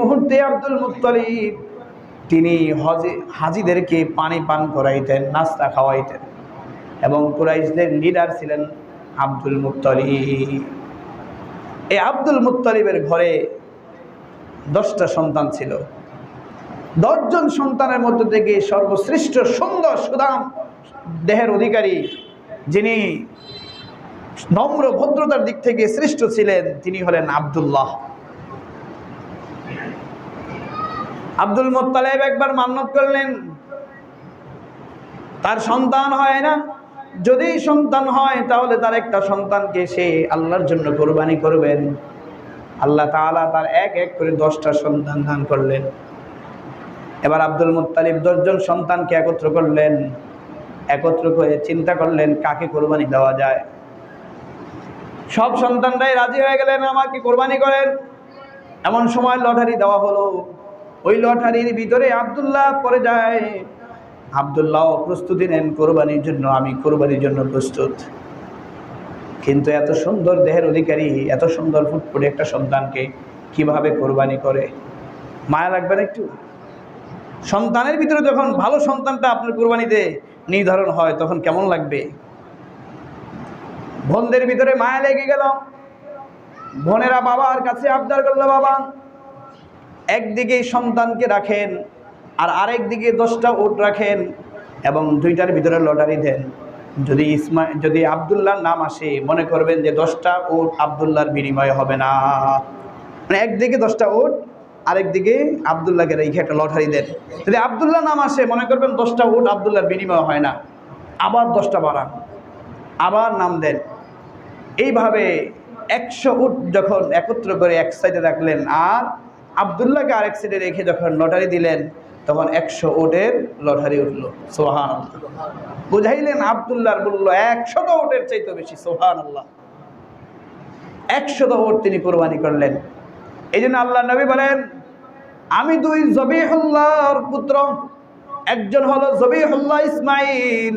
মুহূর্তে আব্দুল মুত্তলিব, তিনি হজে হাজিদেরকে পানি পান করাইতেন, নাস্তা খাওয়াইতেন এবং কুরাইশদের লিডার ছিলেন আব্দুল মুত্তলিব। এই আব্দুল মুত্তলিবের ঘরে দশটা সন্তান ছিল। দশজন সন্তানের মধ্য থেকে সর্বশ্রেষ্ঠ সুন্দর সুদাম দেহের অধিকারী যিনি নম্র ভদ্রতার দিক থেকে শ্রেষ্ঠ ছিলেন, তিনি হলেন আব্দুল্লাহ। আব্দুল মোত্তালেব একবার মান্নত করলেন। তার সন্তান হয় না। যদি সন্তান হয়, তাহলে তার একটা সন্তানকে সে আল্লাহর জন্য কোরবানি করবেন। আল্লাহ তাআলা তার এক এক করে দশটা সন্তান দান করলেন। এবার আব্দুল মুত্তালিব দশজন সন্তানকে একত্র করলেন। একত্র করে চিন্তা করলেন, কাকে কোরবানি দেওয়া যায়? সব সন্তানরাই রাজি হয়ে গেলেন, আমাকে কোরবানি করেন। এমন সময় লটারি দেওয়া হলো। ওই লটারির ভিতরে আবদুল্লাহ পরে যায়। আবদুল্লাহ প্রস্তুতি নেন কোরবানির জন্য, আমি কোরবানির জন্য প্রস্তুত। কিন্তু এত সুন্দর দেহের অধিকারী, এত সুন্দর ফুটফুটে একটা সন্তানকে কীভাবে কোরবানি করে? মায়া লাগবে না একটু? সন্তানের ভিতরে যখন ভালো সন্তানটা আপনার কোরবানিতে নির্ধারণ হয়, তখন কেমন লাগবে? বোনদের ভিতরে মায়া লেগে গেল। বোনেরা বাবার কাছে আবদার করল, বাবা। একদিকে সন্তানকে রাখেন আর আরেক দিকে দশটা উট রাখেন এবং দুইটার ভিতরে লটারি দেন। যদি ইসমা যদি আবদুল্লাহর নাম আসে, মনে করবেন যে দশটা উট আবদুল্লাহর বিনিময় হবে না। মানে একদিকে দশটা উট, আরেক দিকে আবদুল্লাহকে রেখে একটা লটারি দেন। যদি আবদুল্লাহ নাম আসে, মনে করবেন দশটা উট আবদুল্লাহর বিনিময় হয় না। আবার দশটা বাড়ান, আবার নাম দেন। এইভাবে একশো উট যখন একত্র করে এক সাইডে রাখলেন, আর আবদুল্লাহকে আরেক সাইডে রেখে যখন লটারি দিলেন তখন একশো ওটের লটারি উঠল। সোহান বুঝাইলেন আবদুল্লাহর বলল একশত ওটের চাইতে বেশি সোহান আল্লাহ একশত উট তিনি কোরবানি করলেন। এই জন্য আল্লাহ নবী বলেন আমি দুই জবিহুল্লাহর পুত্র একজন হলো জবিহুল্লাহ ইসমাইল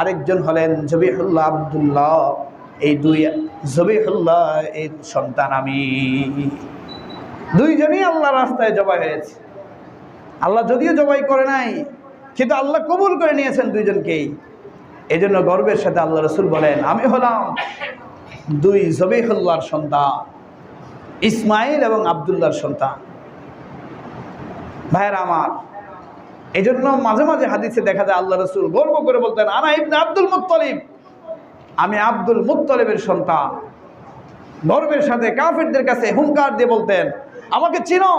আরেকজন হলেন জবিহুল্লাহ আবদুল্লাহ। এই দুই জবিহুল্লাহ এই সন্তান আমি। দুইজনই আল্লাহ রাস্তায় জবাই হয়েছে। আল্লাহ যদিও জবাই করে নাই, কিন্তু আল্লাহ কবুল করে নিয়েছেন দুইজনকেই। এই জন্য গর্বের সাথে আল্লাহ রসুল বলেন, আমি হলাম দুই জবিহুল্লাহর সন্তান ইসমাইল এবং আবদুল্লাহর সন্তান। ভাইয়ের আমার এই জন্য মাঝে মাঝে হাদিসে দেখা যায় আল্লাহ রসুল গর্ব করে বলতেন, আনা ইবনে আব্দুল মুত্তলিব, আমি আব্দুল মুত্তলিবের সন্তান। গর্বের সাথে কাফেরদের কাছে হুঙ্কার দিয়ে বলতেন আমাকে চিনো।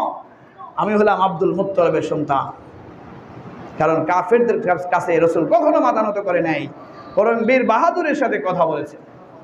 আমি হলাম আব্দুল মুত্তলবের সন্তান। কারণ কাফেরদের কাছে রসুল কখনো মাতানত করে নাই। বরং বীর বাহাদুরের সাথে কথা বলেছে